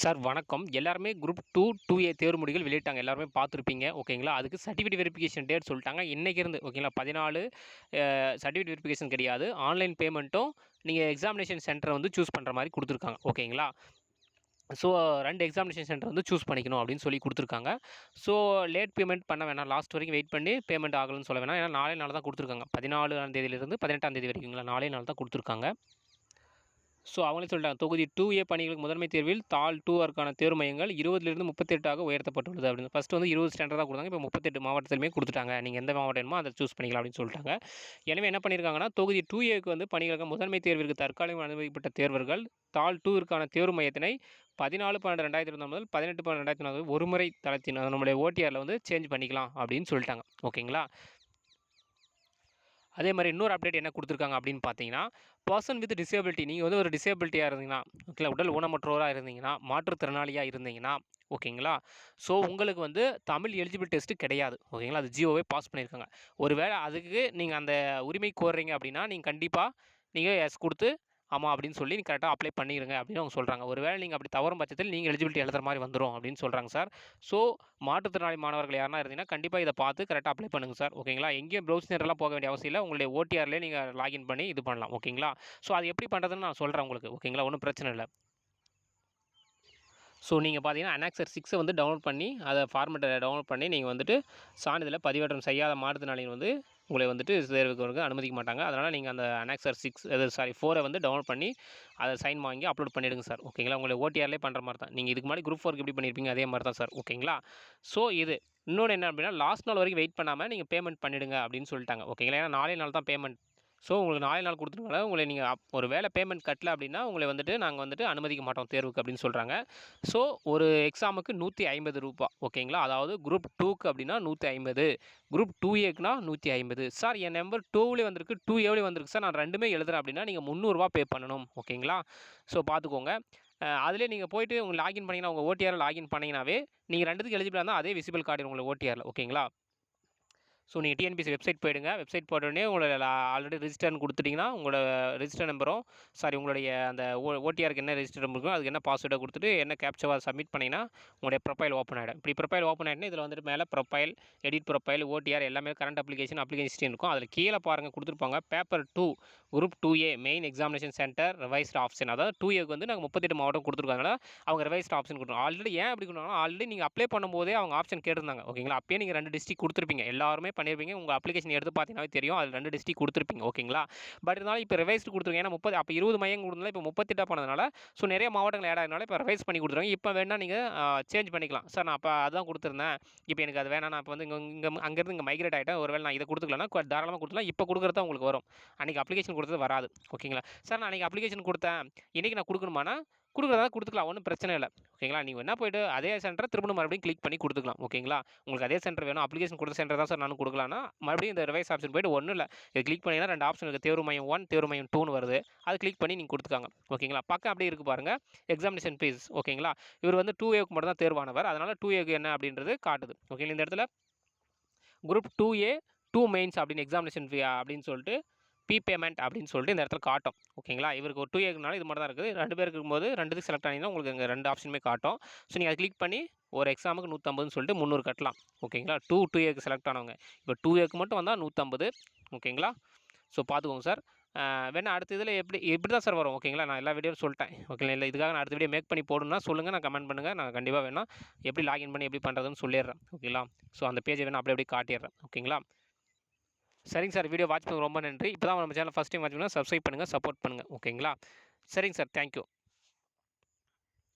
Sir வணக்கம். எல்லாருமே group two two ஏ தேர்வு முடிகள் வெளியிட்டாங்க. எல்லாருமே பார்த்துருப்பீங்க. ஓகேங்களா? அதுக்கு சர்டிஃபிகேட் வெரிஃபிகேஷன் டேட் சொல்லிட்டாங்க. இன்றைக்கி இருந்து ஓகேங்களா? பதினாலு சர்டிஃபிகேட் வெரிஃபிகேஷன் கிடையாது. ஆன்லைன் பேமெண்ட்டும் நீங்கள் எக்ஸாமினேஷன் சென்டரை வந்து சூஸ் பண்ணுற மாதிரி கொடுத்துருக்காங்க. ஓகேங்களா? ஸோ ரெண்டு எக்ஸாமினேஷன் சென்டர் வந்து சூஸ் பண்ணிக்கணும் அப்படின்னு சொல்லி கொடுத்துருக்காங்க. ஸோ லேட் பேமெண்ட் பண்ண வேணாம். லாஸ்ட் வரைக்கும் வெயிட் பண்ணி பேமெண்ட் ஆகலன்னு சொல்ல வேணாம். ஏன்னா நாளே நாள் தான் கொடுத்துருக்காங்க. பதினாலாம் தேதியிலிருந்து பதினெட்டாம் தேதி வரைக்குங்களா? நாளே நாள் தான் கொடுத்துருக்காங்க. ஸோ அவங்களே சொல்லிட்டாங்க. தொகுதி டூ ஏ பணிகளுக்கு முதன்மை தேர்வில் தாள் டூ ஆருக்கான தேர்வு மையங்கள் இருபதுலேருந்து முப்பத்தெட்டாக உயர்த்தப்பட்டுள்ளது அப்படின்னு. ஃபஸ்ட்டு வந்து இருபது ஸ்டாண்டர்டாக தான் கொடுத்தாங்க. இப்போ முப்பத்தெட்டு மாவட்டத்திலுமே கொடுத்துட்டாங்க. நீங்கள் எந்த மாவட்டமோ அதை சூஸ் பண்ணிக்கலாம் அப்படின்னு சொல்லிட்டாங்க. எனவே என்ன பண்ணியிருக்காங்கன்னா தொகுதி டூ ஏக்கு வந்து பணிகளுக்கு முதன்மை தேர்விற்கு தற்காலிகம் அனுமதிக்கப்பட்ட தேர்வர்கள் தாள் டூவிற்கான தேர்வு மையத்தினை பதினாலு பன்னெண்டு ரெண்டாயிரத்தி இருபது முதல் பதினெட்டு பன்னெண்டு ரெண்டாயிரத்தி நாலு ஒரு முறை தளத்தின் நம்மளுடைய ஓடிஆரில் வந்து சேஞ்ச் பண்ணிக்கலாம் அப்படின்னு சொல்லிட்டாங்க. ஓகேங்களா அதே மாதிரி இன்னொரு அப்டேட் என்ன கொடுத்துருக்காங்க அப்படின்னு பார்த்தீங்கன்னா பர்சன் வித் டிசேபிலிட்டி நீங்கள் வந்து ஒரு டிசேபிலிட்டியாக இருந்தீங்கன்னா ஓகேங்களா உடல் ஊனமற்றோராக இருந்தீங்கன்னா மாற்றுத்திறனாளியாக இருந்தீங்கன்னா ஓகேங்களா ஸோ உங்களுக்கு வந்து தமிழ் எலிஜிபிள் டெஸ்ட்டு கிடையாது ஓகேங்களா அது ஜியோவே பாஸ் பண்ணியிருக்காங்க. ஒருவேளை அதுக்கு நீங்கள் அந்த உரிமை கோர்றீங்க அப்படின்னா நீங்கள் கண்டிப்பாக நீங்கள் எஸ் கொடுத்து ஆமாம் அப்படின்னு சொல்லி நீங்கள் கரெக்டாக அப்ளை பண்ணிடுங்க அப்படின்னு அவங்க சொல்கிறாங்க ஒருவேளை நீங்கள் அப்படி தவறும் பட்சத்தில் நீங்கள் எலிஜிபிலிட்டி எழுதுற மாதிரி வந்துடும் அப்படின்னு சொல்கிறாங்க சார். ஸோ மாற்றுத்திறனாளி மாணவர்கள் யாருனா இருந்தீங்கன்னா கண்டிப்பாக இதை பார்த்து கரெக்டாக அப்ளை பண்ணுங்கள் சார். ஓகேங்களா? எங்கேயும் ப்ரௌஸ் சென்டர்லாம் போக வேண்டிய அவசியம் இல்லை. உங்களுடைய ஓடிஆர்லேயே நீங்கள் லாகின் பண்ணி இது பண்ணலாம். ஓகேங்களா? ஸோ அது எப்படி பண்ணுறதுன்னு நான் சொல்கிறேன் உங்களுக்கு. ஓகேங்களா? ஒன்றும் பிரச்சனை இல்லை. ஸோ நீங்கள் பார்த்தீங்கன்னா அனாக்சர் சிக்ஸை வந்து டவுன்லோட் பண்ணி அதை ஃபார்மெட்டை டவுன்லோட் பண்ணி நீங்கள் வந்துட்டு சான்றிதழை பதிவேற்றம் செய்யாத மாற்றுத்திறனாளிகள் வந்து உங்களை வந்துட்டு தேர்வுக்கு வந்து அனுமதிக்க மாட்டாங்க. அதனால் நீங்கள் அந்த அனாக்சர் சிக்ஸ் அது சாரி ஃபோரை வந்து டவுன்லோட் பண்ணி அதை சைன் வாங்கி அப்லோட் பண்ணிவிடுங்க சார் ஓகேங்களா உங்களை ஓடிஆர்லேயே பண்ணுற மாதிரி தான் நீங்கள் இதுக்கு முன்னாடி குரூப் ஃபோருக்கு எப்படி பண்ணியிருப்பீங்க அதே மாதிரி தான் சார் ஓகேங்களா ஸோ இது. இன்னொன்று என்ன அப்படின்னா லாஸ்ட் நாள் வரைக்கும் வெயிட் பண்ணாமல் நீங்கள் பேமெண்ட் பண்ணிவிடுங்க அப்படின்னு சொல்லிட்டாங்க. ஓகேங்களா ஏன்னா நாளே நாள் தான் பேமெண்ட் ஸோ உங்களுக்கு நாலு நாள் கொடுத்துருக்கனால உங்களை நீங்கள் அப் ஒரு வேலை பேமெண்ட் கட்டல அப்படின்னா உங்களை வந்துட்டு நாங்கள் வந்துட்டு அனுமதிக்க மாட்டோம் தேர்வுக்கு அப்படின்னு சொல்கிறாங்க ஸோ ஒரு எக்ஸாமுக்கு நூற்றி ஐம்பது ரூபா ஓகேங்களா? அதாவது குரூப் டூக்கு அப்படின்னா நூற்றி ஐம்பது குரூப் டூ ஏக்குனா நூற்றி ஐம்பது. சார் என் நம்பர் டூவிலே வந்திருக்கு டூ ஏவிலே வந்திருக்கு. சார் நான் ரெண்டுமே எழுதுறேன் அப்படின்னா நீங்கள் முந்நூறுரூவா பே பண்ணணும் ஓகேங்களா? ஸோ பார்த்துக்கோங்க அதிலே நீங்கள் போயிட்டு உங்களுக்கு லாகின் பண்ணிங்கன்னா உங்கள் ஓடிஆரில் லாகின் பண்ணிங்கனாவே நீங்கள் ரெண்டுத்துக்கு எலிஜிபிளாக இருந்தால் அதே விசிபிள் கார்டு உங்களுக்கு ஓடிஆரில் ஓகேங்களா? ஸோ நீங்கள் டிஎன்பிசி வெப்சைட் போயிடுங்க. வெப்சைட் போட்டோடனே உங்களோட ஆல்ரெடி ரிஜிஸ்டர்னு கொடுத்துட்டிங்கன்னா உங்களோட ரிஜிஸ்டர் நம்பரும் சாரி உங்களுடைய அந்த ஓ ஓடிஆருக்கு என்ன ரிஜிஸ்டர் நம்பர் அதுக்கு என்ன பாஸ்வேர்டை கொடுத்துட்டு என்ன கேப்சவாக சப்மிட் பண்ணிங்கன்னா உங்களுடைய ப்ரொஃபைல் ஓப்பன் ஆகிடும் இப்படி ப்ரொஃபைல் ஓப்பன் ஆகிட்டுனா இதில் வந்துட்டு மேலே ப்ரொஃபைல் எடிட் ப்ரொஃபைல் ஓடிஆர் எல்லாமே கரண்ட் அப்ளிகேஷன் அப்ளிகேஷன் ஹிஸ்ட்ரி இருக்கும். அதில் கீழே பாருங்கள் கொடுத்துருப்பாங்க. Paper two group two A main examination centre revised option அதாவது டூ ஏக்கு வந்து நாங்கள் முப்பத்தெட்டு மாவட்டம் கொடுத்துருக்காங்க அவங்க ரிவைஸ்ட் ஆப்ஷன் கொடுத்துருவோம் ஆல்ரெடி ஏன் அப்படி கொடுத்தாங்கன்னா ஆல்ரெடி நீங்கள் அப்ளை பண்ணும்போதே அவங்க ஆப்ஷன் கேட்டிருந்தாங்க. ஓகேங்களா அப்பயே நீங்கள் ரெண்டு டிஸ்ட்ரிக் கொடுத்துருப்பீங்க. எல்லாருமே பண்ணியிருப்பீங்க உங்கள் அப்ளிகேஷன் எடுத்து பார்த்தீங்கன்னா தெரியும். அதில் ரெண்டு டிஸ்ட்ரிக் கொடுத்துருப்பீங்க. ஓகேங்களா? பட் இருந்தாலும் இப்போ ரிவைஸ்டு கொடுத்துருங்க ஏன்னா முப்பது அப்போ இருபது மையம் கொடுத்தனால இப்போ முப்பத்தெட்டாக பண்ணதுனால ஸோ நிறைய மாவட்டங்கள் ஆட் ஆகினால இப்போ ரிவைஸ் பண்ணி கொடுத்துருவாங்க இப்போ வேணால் நீங்கள் சேஞ்ச் பண்ணிக்கலாம். சார் நான் அப்போ அதான் கொடுத்துருந்தேன். இப்போ எனக்கு அது வேணாம். நான் இப்போ வந்து இங்கே இங்கே அங்கேருந்து இங்கே மைக்ரேட் ஆகிட்டேன் ஒருவேளை நான் இதை கொடுத்துக்கலன்னா தாராளமாக கொடுத்துலாம் இப்போ கொடுக்குறதா உங்களுக்கு வரும். அன்றைக்கி அப்ளிகேஷன் கொடுத்தது வராது. ஓகேங்களா? சார் நான் அன்றைக்கி அப்ளிகேஷன் கொடுத்தேன். இன்றைக்கி நான் கொடுக்கணுமானா கொடுக்குறதா கொடுத்துக்கலாம். ஒன்றும் பிரச்சனை இல்லை. ஓகேங்களா நீங்கள் என்ன போய்ட்டு அதே சென்டரை திரும்ப மறுபடியும் கிளிக் பண்ணி கொடுத்துக்கலாம். ஓகேங்களா உங்களுக்கு அதே சென்டர் வேணும். அப்ளிகேஷன் கொடுத்த சென்டர் தான் சார் நான் கொடுக்கலாம்னா மறுபடியும் இந்த ரிவைஸ் ஆப்ஷன் போய்ட்டு ஒன்றும் இல்லை. இது கிளிக் பண்ணிங்கன்னா ரெண்டு ஆப்ஷன் இருக்குது தேர்வு மையம் ஒன் தேர்வு மையம் டூன்னு வருது. அது கிளிக் பண்ணி நீங்கள் கொடுத்துக்காங்க. ஓகேங்களா பக்கம் அப்படியே இருக்குது பாருங்கள் எக்ஸாமினேஷன் ஃபீஸ் ஓகேங்களா இவர் வந்து டூ ஏக்கு மட்டும் தான் தேர்வானவர். அதனால் டூ ஏக்கு என்ன அப்படின்றது காட்டுது. ஓகேங்களா இந்த இடத்துல group two A two mains அப்படின்னு எக்ஸாமினேஷன் ஃபீ அப்படின்னு சொல்லிட்டு பி பேமெண்ட் அப்படின்னு சொல்லிட்டு இந்த இடத்துல காட்டும். ஓகேங்களா? இவருக்கு ஒரு டூ இயர்க்குனால இது மட்டும் தான் இருக்குது. ரெண்டு பேருக்கு இருக்கும்போது ரெண்டுக்கு செலக்ட் ஆனீங்கன்னா உங்களுக்கு இங்கே ரெண்டு ஆப்ஷனுமே காட்டும். ஸோ நீங்கள் அதை கிளிக் பண்ணி ஒரு எக்ஸாமுக்கு நூற்றம்பதுன்னு சொல்லிட்டு முந்நூறு கட்டலாம். ஓகேங்களா? டூ டூ இயர்க்கு செலக்ட் ஆனவங்க. இப்போ டூ இயர்க்கு மட்டும் வந்தால் நூற்றம்பது ஓகேங்களா? ஸோ பார்த்துக்கோங்க சார் வேணா அடுத்த இதில் எப்படி இப்படி தான் சார் வரும். ஓகேங்களா? நான் எல்லா வீடியோவும் சொல்லிட்டேன். ஓகேங்களா? இல்லை இதுக்காக நான் அடுத்த வீடியோ மேக் பண்ணி போடணும்னா சொல்லுங்கள் நான் கமெண்ட் பண்ணுங்கள் நான் கண்டிப்பாக வேணால் எப்படி லாகின் பண்ணி எப்படி பண்ணுறதுன்னு சொல்லிடுறேன். ஓகேங்களா? ஸோ அந்த பேஜை வேணால் அப்படி அப்படியே காட்டிடுறேன். ஓகேங்களா? சரிங்க சார். வீடியோ வாட்ச் பண்ண ரொம்ப நன்றி. இப்போ தான் நம்ம சேனல் ஃபஸ்ட் டைம் வாட்ச் பண்ணுங்கள் சப்ஸ்கிரைப் பண்ணுங்கள் சப்போர்ட் பண்ணுங்கள் ஓகேங்களா சரிங்க சார். தேங்க்யூ